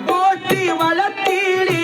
போட்டி வளர்த்தீழி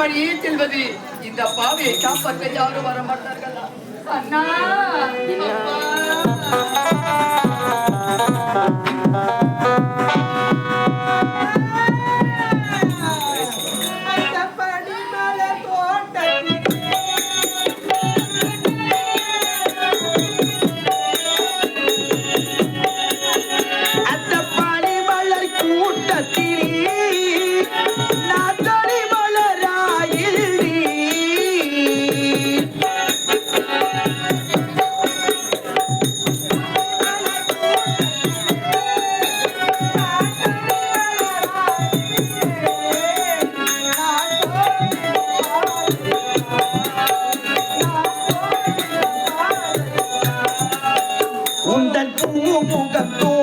வழியே செல்வது. இந்த பாவியை காப்பாற்ற யாரும் வர மாட்டார்களா? அண்ணா 不敢动。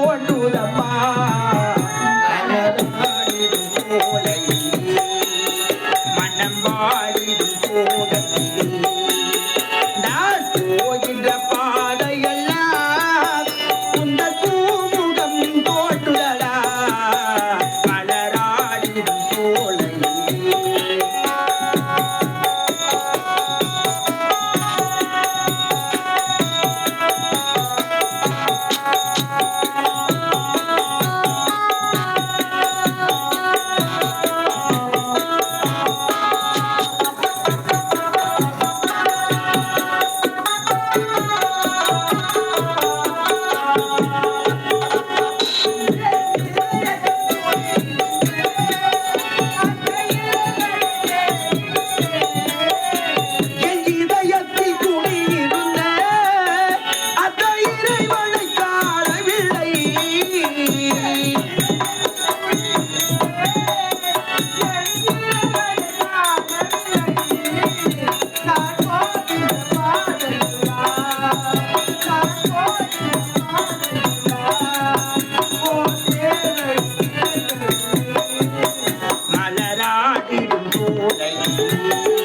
பூனை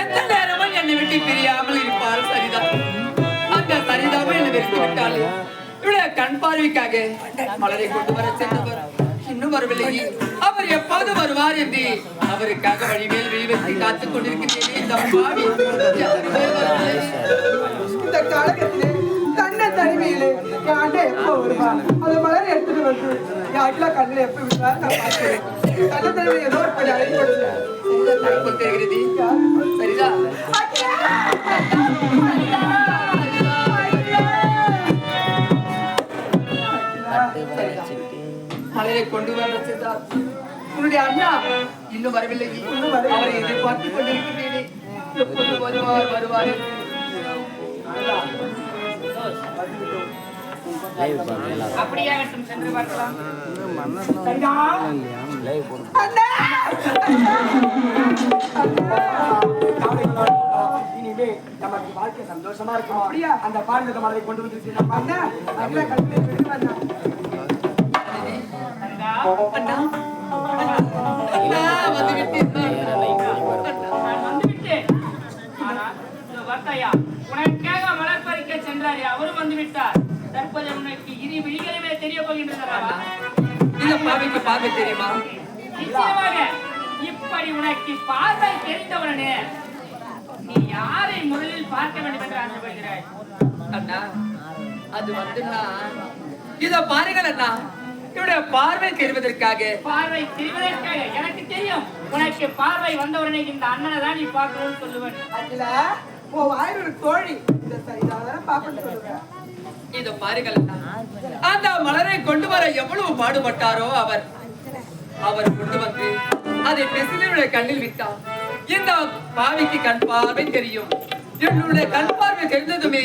எந்த நேரமும் என்னை விட்டு பிரியாமல் இருப்பார் சரிதா? அந்த சரிதாவும் என்னை வெறுத்து விட்டாள் கண் பார்வைக்காக மலரை கொண்டு வர சென்றவர் இன்னும் வரவில்லை. அவர் எப்போது வருவார் என்று அவருக்காக வழிமேல் வெளிவச்சு காத்துக் கொண்டிருக்கிறேன் இந்த பாவி. இந்த காலகட்டத்திலே கண்ண தனிமையிலே காண்ட எப்போ வருவா அந்த மலர் எடுத்துட்டு வந்து யாருக்கெல்லாம் கண்ணில் எப்போ விட்டாலும் நான் பார்க்கிறேன் கண்ண ஏதோ ஒரு படி அழைப்படுது எப்போ தெரிகிறது கொண்டு வர உன்னுடைய அண்ணா இன்னும் வரவில்லை. அவரை எதிர்பார்த்து கொண்டிருக்கிறேனே. எப்போது வருவார் வருவார் என்று. அப்படியாகட்டும் சென்று பார்க்கலாம். இனிமே நமக்கு வாழ்க்கை சந்தோஷமா இருக்கும். அப்படியா அந்த பாண்டத மலரை கொண்டு வந்து அண்ணா அண்ணா கண்ணில் அண்ணா அண்ணா வந்து ஆனால் பார்த்தாயா உனக்காக மலர் பறிக்க சென்றாரே அவரும் வந்து விட்டார் விழிகளுமே தெரிய போகின்றனவா? இந்த பாவிக்கு தெரியுமா? நிச்சயமாக இப்படி உனக்கு பார்வை தெரிந்தவுடனே நீ யாரை முதலில் பார்க்க வேண்டும் என்று ஆசைப்படுகிறாய்? அண்ணா அது வந்துண்ணா. இத பாருங்கள் அண்ணா இவருடைய பார்வை தெரிவதற்காக. பார்வை தெரிவதற்காக எனக்கு தெரியும் உனக்கு பார்வை வந்தவுடனே இந்த அண்ணனை தான் நீ பார்க்கணும்னு சொல்லுவேன். அதுல உன் வாயிலோட தோழி இந்த சரிதான் பாப்பன்னு சொல்லுவேன். இத பாருங்கள். அந்த மலரை கொண்டு வர எவ்வளவு பாடுபட்டாரோ அவர். அவர் கொண்டு வந்து அதை பெசிலுடைய கண்ணில் விட்டார். இந்த பாவிக்கு கண் பார்வை தெரியும். என்னுடைய கண் பார்வை தெரிந்ததுமே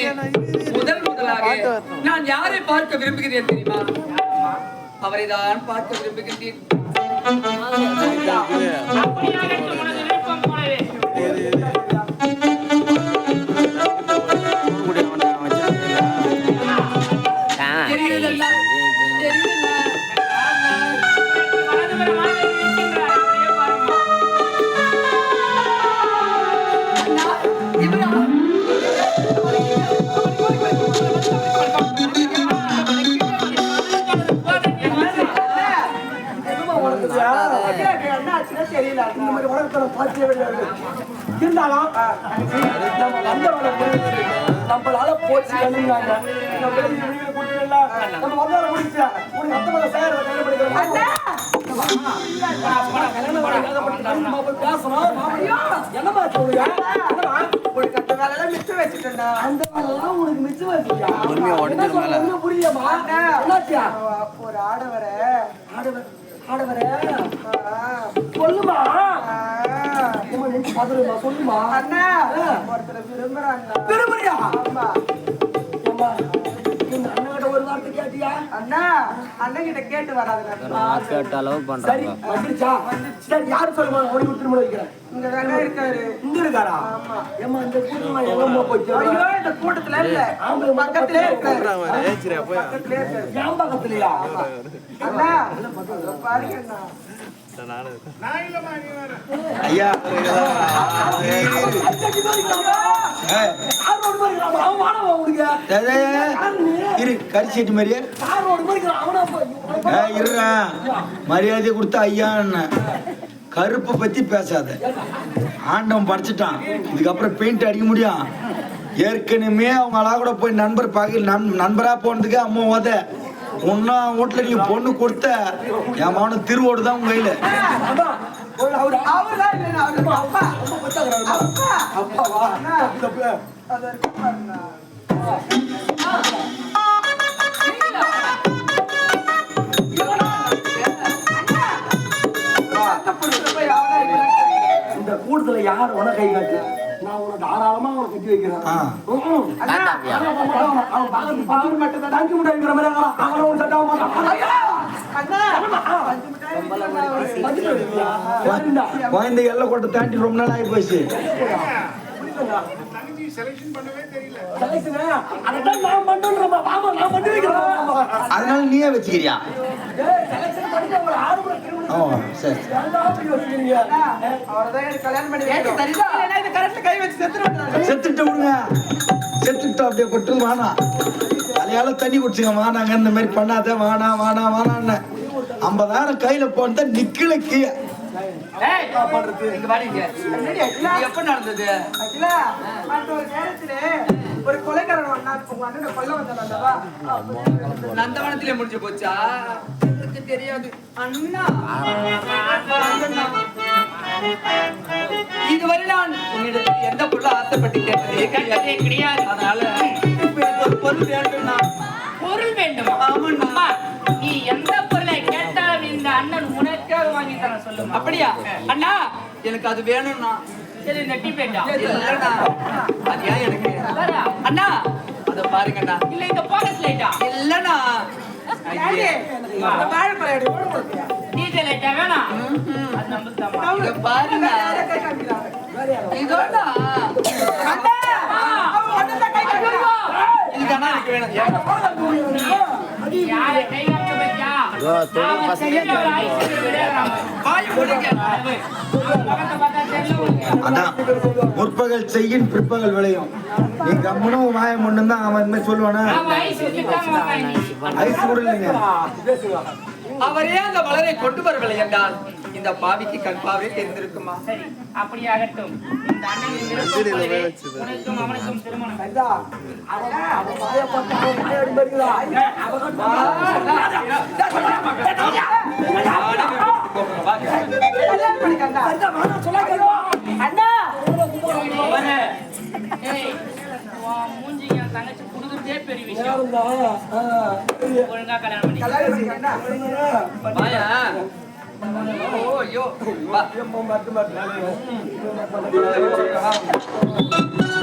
முதல் முதலாக நான் யாரை பார்க்க விரும்புகிறேன் தெரியுமா? அவரை தான் பார்க்க விரும்புகின்றேன். உலகத்துல பார்த்தே கிடையாது இருந்தாலும் நம்ம நம்மளால போச்சு நம்ம வந்தவரை முடிச்சு உனக்கு அத்த மலை சேர என்னமா சொல்லுங்க உனக்கு அந்த வேலையெல்லாம் மிச்சம் வச்சுட்டேன்டா அந்த வேலையெல்லாம் உனக்கு மிச்சம் வச்சுட்டா? என்ன சொல்ல ஒண்ணும் புரியலையம்மா. என்னாச்சியா ஒரு ஆடவரை. ஆடவர் ஆடவரை. பதறுமா, சொல்லுமா? அண்ணா ஒருத்தரை விரும்புறாங்க விரும்புறியா? ஆமா. அண்ணா அண்ணன் கிட்ட கேட்டு வராதுங்க சரி வந்துருச்சா? சரி யாரு சொல்லுமா? உனக்கு திரும்ப வைக்கிறேன் இங்க தானே இருக்காரு. இங்க இருக்காரா? ஆமா. ஏமா இந்த கூட்டத்துல எங்கம்மா போச்சு? ஐயோ இந்த கூட்டத்துல இல்ல. அவங்க பக்கத்திலே இருக்காரு. பக்கத்திலே இருக்காரு. என் பக்கத்துலயா? அண்ணா பாருங்க அண்ணா. ஐயா ஏய், ஏய், ஏய், இரு கரிசீட்டு மாதிரியே ஏய், இருடா. மரியாதை கொடுத்து ஐயா கருப்பை பத்தி பேசாத. ஆண்டவன் படைச்சிட்டான். இதுக்கப்புறம் பெயிண்ட் அடிக்க முடியும். ஏற்கனவே அவங்க அழகா கூட போய் நண்பர் நண் நண்பரா போனதுக்கு அம்மா ஓத உன்னா வீட்டுல நீங்க பொண்ணு கொடுத்த. என் மகன திருவோடு தான் உங்க கையில. அவரு அப்பா. அப்பா. இந்த கூட்டத்துல யார் உன கை காட்டு நான் உன தாராளமா அவனை கட்டி வைக்கிறேன் அவன் பக்கத்து மட்டும் தாங்கி முடியாங்கிற மாதிரி அவன் ஒரு சட்டாவும் மாட்டான். ஐயா! அண்ணா! அஞ்சு மிட்டாய் விற்கிறேன் ஒரு மதிப்பு இருக்குதா? யாருண்டா? குழந்தை எல்லாம் கொட்ட தாண்டி ரொம்ப நாள் ஆகி போச்சு. அதனால நீயே வச்சுக்கிறியா? செத்துட்டு விடுங்க. அப்படியே கொட்டு வானா தலையால தண்ணி குடிச்சுங்க வானாங்க இந்த மாதிரி பண்ணாத வானா வானா வானான்னு ஐம்பதாயிரம் கையில நிக்கல கீழே. நடந்தது? அகிலா, அந்த ஒரு நேரத்துல ஒரு கொலைக்காரன்? நந்தவனத்திலே முடிஞ்சு போச்சா? தெரியாது. அண்ணா. இதுவரை நான் உன்னிடத்தில் எந்த ஆசைப்பட்டு கேட்டதே. கிடையாது. அதனால இப்ப எனக்கு ஒரு பொருள் வேண்டும்னா. பொருள் வேண்டுமா? ஆமாண்ணா. அம்மா, நீ எந்த பொருளை கேட்டாலும் இந்த அண்ணன் உனக்காக வாங்கி தர சொல்லுமா? அப்படியா? அண்ணா! எனக்கு அது வேணும்னா சரி இந்த டிபேட்டா இல்லைண்ணா. அது ஏன் எனக்கு? அண்ணா! அத பாருங்கண்ணா. இல்ல இந்த போகஸ் லைட்டா இல்லண்ணா. வாழைப்பழம்? டிஜே லைட்டா வேணாம். பாருங்க யாரை கை காமிக்கிறாங்க? இதோடா அண்ணா, அவன் ஒண்ணுதான் கை காமிக்கிறான். இதுதானா எனக்கு வேணும் ஏன் யாரை கை காட்ட வச்சா? அவன் செய்யற ஒரு ஐஸ்வர்யம் விளையாடுறான். வாய் மூடுங்க பக்கத்தை பார்த்தா தெரியல உனக்கு. அதான் முற்பகல் செய்யின் பிற்பகல் விளையும். நீ கம்முனும் வாய முன்னும் தான் அவன் மாதிரி சொல்லுவானா. ஐஸ் கூட இல்லைங்க அவரே அந்த மலரை கொண்டு வரவில்லை என்றால்? இந்த பாவிக்கு கண் பார்வை தெரிந்திருக்குமா? சரி அப்படியே ஆகட்டும் இந்த அண்ணனின் விருப்பம் உனக்கும் அவனுக்கும் திருமணம். சரிதா? அவன் அவன் வாயை பார்த்தா அவன் வாயை? அவன். அண்ணா, மூஞ்சி தங்கச்சி குடுக்குறதே பெரிய விஷயம். ஒழுங்கா கல்யாணம் பண்ணி கல்யாணம் பண்ணிக்கண்டா. வாயா ஓ ஐயோ